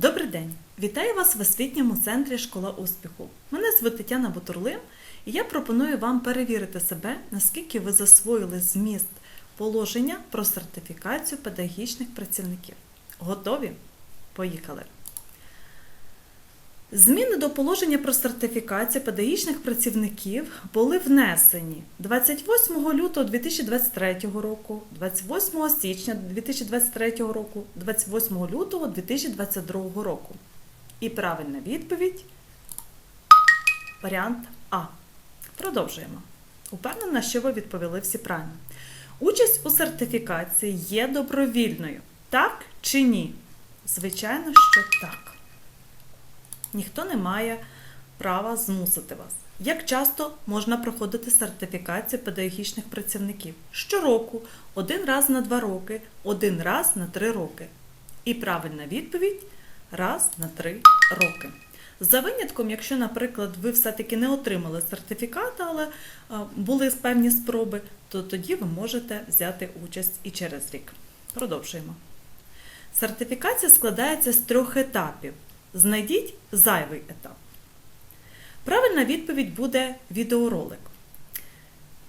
Добрий день! Вітаю вас в освітньому центрі Школа успіху. Мене звуть Тетяна Бутурлим і я пропоную вам перевірити себе, наскільки ви засвоїли зміст положення про сертифікацію педагогічних працівників. Готові? Поїхали! Зміни до положення про сертифікацію педагогічних працівників були внесені 28 лютого 2023 року, 28 січня 2023 року, 28 лютого 2022 року. І правильна відповідь варіант А. Продовжуємо. Упевнена, що ви відповіли всі правильно. Участь у сертифікації є добровільною. Так чи ні? Звичайно, що так. Ніхто не має права змусити вас. Як часто можна проходити сертифікацію педагогічних працівників? Щороку, один раз на два роки, один раз на три роки. І правильна відповідь раз на три роки. За винятком, якщо, наприклад, ви все-таки не отримали сертифікат, але а, були певні спроби, то тоді ви можете взяти участь і через рік. Продовжуємо. Сертифікація складається з трьох етапів. Знайдіть зайвий етап. Правильна відповідь буде відеоролик.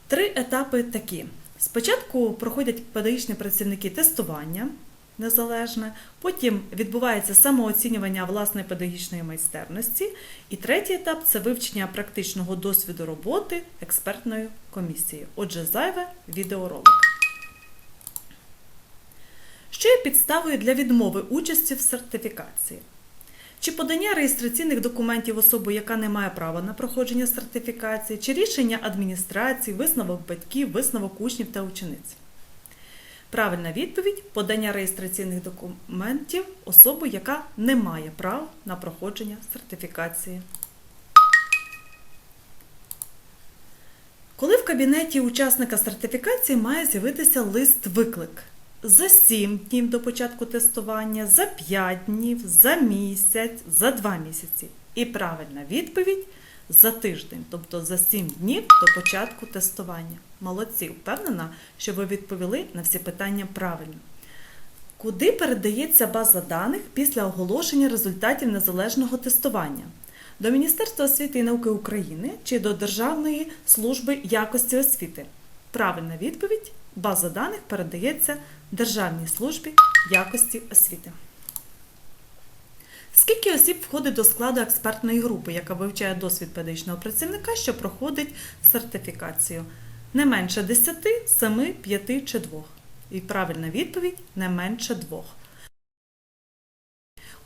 Три етапи такі. Спочатку проходять педагогічні працівники тестування незалежне, потім відбувається самооцінювання власної педагогічної майстерності. І третій етап це вивчення практичного досвіду роботи експертною комісією. Отже, зайве відеоролик. Що є підставою для відмови участі в сертифікації? Чи подання реєстраційних документів особи, яка не має права на проходження сертифікації, чи рішення адміністрації, висновок батьків, висновок учнів та учениць? Правильна відповідь подання реєстраційних документів особи, яка не має права на проходження сертифікації. Коли в кабінеті учасника сертифікації має з'явитися лист-виклик за 7 днів до початку тестування, за 5 днів, за місяць, за 2 місяці. І правильна відповідь за тиждень, тобто за 7 днів до початку тестування. Молодці, впевнена, що ви відповіли на всі питання правильно. Куди передається база даних після оголошення результатів незалежного тестування? До Міністерства освіти і науки України чи до Державної служби якості освіти? Правильна відповідь база даних передається Державній службі якості освіти. Скільки осіб входить до складу експертної групи, яка вивчає досвід педагогічного працівника, що проходить сертифікацію? Не менше 10, 7, 5 чи 2. І правильна відповідь не менше 2.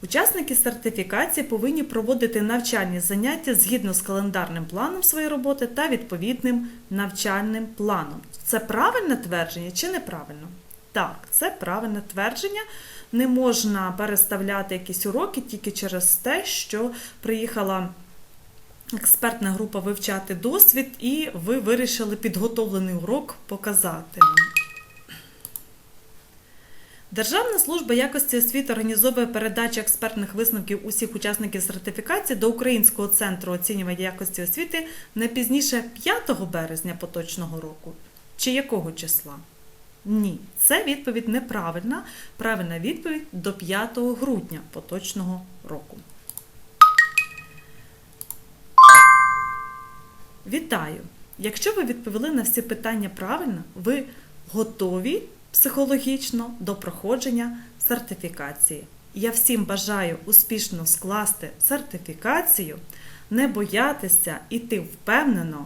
Учасники сертифікації повинні проводити навчальні заняття згідно з календарним планом своєї роботи та відповідним навчальним планом. Це правильне твердження чи неправильно? Так, це правильне твердження. Не можна переставляти якісь уроки тільки через те, що приїхала експертна група вивчати досвід, і ви вирішили підготовлений урок показати. Державна служба якості освіти організовує передачу експертних висновків усіх учасників сертифікації до Українського центру оцінювання якості освіти не пізніше 5 березня поточного року. Чи якого числа? Ні, це відповідь неправильна. Правильна відповідь до 5 грудня поточного року. Вітаю! Якщо ви відповіли на всі питання правильно, ви готові психологічно до проходження сертифікації. Я всім бажаю успішно скласти сертифікацію, не боятися іти впевнено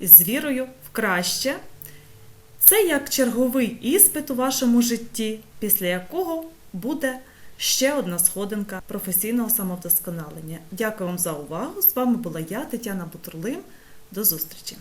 і з вірою в краще. Це як черговий іспит у вашому житті, після якого буде ще одна сходинка професійного самовдосконалення. Дякую вам за увагу! З вами була я, Тетяна Бутурлин. До зустрічі!